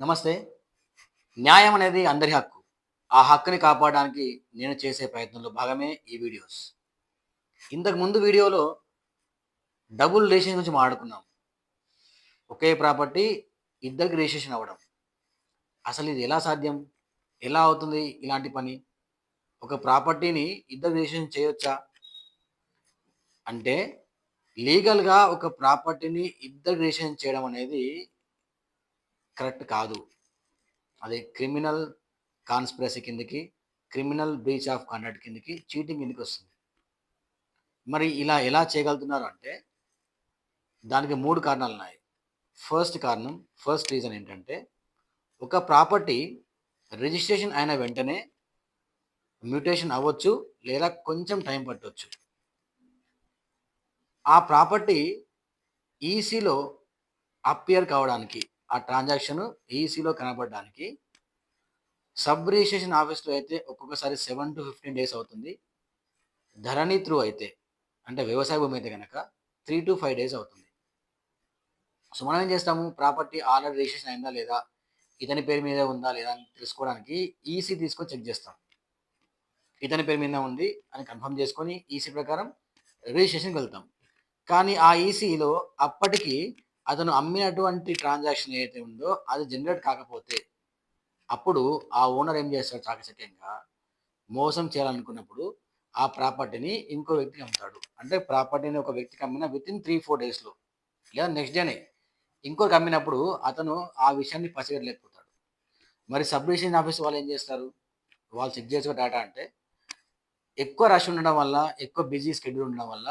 నమస్తే. న్యాయం అనేది అందరి హక్కు. ఆ హక్కుని కాపాడడానికి నేను చేసే ప్రయత్నంలో భాగమే ఈ వీడియోస్. ఇంతకు ముందు వీడియోలో డబుల్ రిజిస్ట్రేషన్ గురించి మాట్లాడుకున్నాం. ఒకే ప్రాపర్టీ ఇద్దరికి రిజిస్ట్రేషన్ అవ్వడం. అసలు ఇది ఎలా సాధ్యం? ఎలా అవుతుంది ఇలాంటి పని? ఒక ప్రాపర్టీని ఇద్దరు రిజిస్ట్రేషన్ చేయొచ్చా? అంటే లీగల్గా ఒక ప్రాపర్టీని ఇద్దరు రిజిస్ట్రేషన్ చేయడం అనేది కరెక్ట్ కాదు. అది క్రిమినల్ కాన్స్పిరసీ కిందకి క్రిమినల్ బ్రీచ్ ఆఫ్ కండక్ట్ కిందకి చీటింగ్ కిందకి వస్తుంది? మరి ఇలా ఎలా చేయగలుగుతున్నారు అంటే దానికి మూడు కారణాలు ఉన్నాయి. ఫస్ట్ కారణం ఫస్ట్ రీజన్ ఏంటంటే ఒక ప్రాపర్టీ రిజిస్ట్రేషన్ అయిన వెంటనే మ్యూటేషన్ అవ్వచ్చు లేదా కొంచెం టైం పట్టవచ్చు ఆ ప్రాపర్టీ ఈసీలో అప్పియర్ కావడానికి ఆ ట్రాన్సాక్షన్ ఈసీలో కనపడడానికి సబ్ రిజిస్ట్రేషన్ ఆఫీస్లో అయితే ఒక్కొక్కసారి సెవెన్ టు ఫిఫ్టీన్ డేస్ అవుతుంది. ధరణి త్రూ అయితే అంటే వ్యవసాయ భూమి అయితే కనుక త్రీ టు ఫైవ్ డేస్ అవుతుంది. సో మనం ఏం చేస్తాము? ప్రాపర్టీ ఆల్రెడీ రిజిస్ట్రేషన్ అయిందా లేదా? ఇతని పేరు మీద ఉందా లేదా అని తెలుసుకోవడానికి ఈసీ తీసుకొని చెక్ చేస్తాం. ఇతని పేరు మీద ఉంది అని కన్ఫర్మ్ చేసుకొని ఈసీ ప్రకారం రిజిస్ట్రేషన్కి వెళ్తాం. కానీ ఆ ఈసీలో అప్పటికి అతను అమ్మినటువంటి ట్రాన్సాక్షన్ ఏదైతే ఉందో అది జనరేట్ కాకపోతే అప్పుడు ఆ ఓనర్ ఏం చేస్తాడు చాకచక్యంగా మోసం చేయాలనుకున్నప్పుడు ఆ ప్రాపర్టీని ఇంకో వ్యక్తికి అమ్ముతాడు. అంటే ప్రాపర్టీని ఒక వ్యక్తికి అమ్మిన విత్ ఇన్ త్రీ ఫోర్ డేస్లో లేదా నెక్స్ట్ డేనే ఇంకోరికి అమ్మినప్పుడు అతను ఆ విషయాన్ని పసిగట్టలేకపోతాడు. మరి సబ్ డివిజన్ ఆఫీస్ వాళ్ళు ఏం చేస్తారు? వాళ్ళు చెక్ చేసుకో డేటా అంటే ఎక్కువ రష్ ఉండడం వల్ల ఎక్కువ బిజీ స్కెడ్యూల్ ఉండడం వల్ల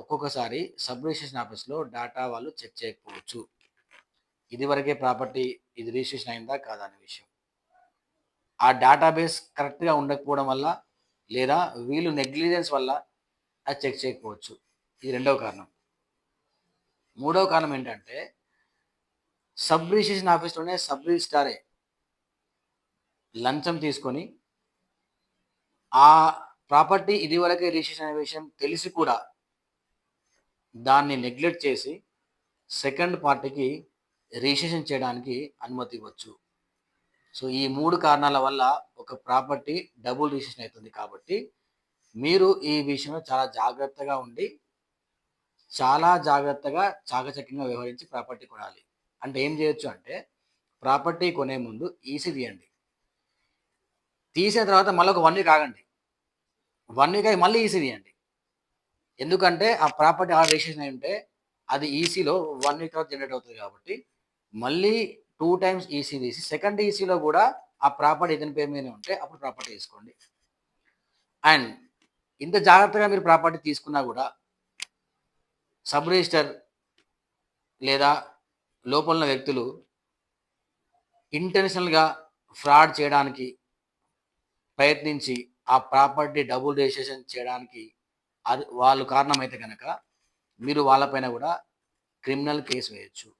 ఒక్కొక్కసారి సబ్ రిజిస్ట్రేషన్ ఆఫీస్లో డేటా వాళ్ళు చెక్ చేయకపోవచ్చు. ఇదివరకే ప్రాపర్టీ ఇది రిజిస్ట్రేషన్ అయిందా కాదా అనే విషయం. ఆ డేటాబేస్ కరెక్ట్గా ఉండకపోవడం వల్ల లేదా వీళ్ళు నెగ్లిజెన్స్ వల్ల అది చెక్ చేయకపోవచ్చు. ఇది రెండవ కారణం. మూడవ కారణం ఏంటంటే సబ్ రిజిస్ట్రేషన్ ఆఫీస్లోనే సబ్ రిజిస్టారే లంచం తీసుకొని ఆ ప్రాపర్టీ ఇదివరకే రిజిస్ట్రేషన్ అనే విషయం తెలిసి కూడా దాన్ని నెగ్లెక్ట్ చేసి సెకండ్ పార్టీకి రిజిస్ట్రేషన్ చేయడానికి అనుమతి ఇవ్వచ్చు. సో ఈ మూడు కారణాల వల్ల ఒక ప్రాపర్టీ డబుల్ రిజిస్ట్రేషన్ అవుతుంది కాబట్టి మీరు ఈ విషయంలో చాలా జాగ్రత్తగా ఉండి చాలా జాగ్రత్తగా చాకచక్యంగా వ్యవహరించి ప్రాపర్టీ కొనాలి. అంటే ఏం చేయొచ్చు అంటే ప్రాపర్టీ కొనే ముందు ఈసీ తీయండి. తీసిన తర్వాత మళ్ళీ ఒక వన్ వీక్ ఆగండి. వన్ వీక్ అయి మళ్ళీ ఈసీ తీయండి. ఎందుకంటే ఆ ప్రాపర్టీ ఆర్డర్ రిజిస్ట్రేషన్ అయి ఉంటే అది ఈసీలో వన్ వీక్ తర్వాత జనరేట్ అవుతుంది కాబట్టి మళ్ళీ టూ టైమ్స్ ఈసీ తీసి సెకండ్ ఈసీలో కూడా ఆ ప్రాపర్టీ ఇతని పేరు మీద ఉంటే అప్పుడు ప్రాపర్టీ తీసుకోండి అండ్ ఇంత జాగ్రత్తగా మీరు ప్రాపర్టీ తీసుకున్నా కూడా సబ్ రిజిస్టర్ లేదా లోపల ఉన్న వ్యక్తులు ఇంటెన్షనల్గా ఫ్రాడ్ చేయడానికి ప్రయత్నించి ఆ ప్రాపర్టీ డబుల్ రిజిస్ట్రేషన్ చేయడానికి అది వాళ్ళు కారణమైతే కనుక మీరు వాళ్ళపైన కూడా క్రిమినల్ కేసు వేయచ్చు.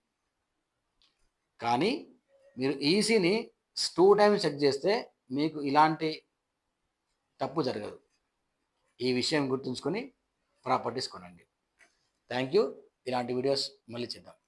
కానీ మీరు ఈసీని టూ టైమ్స్ చెక్ చేస్తే మీకు ఇలాంటి తప్పు జరగదు. ఈ విషయం గుర్తుంచుకొని ప్రాపర్టీస్ కొనండి. Thank you. ఇలాంటి వీడియోస్ మళ్ళీ చేద్దాం.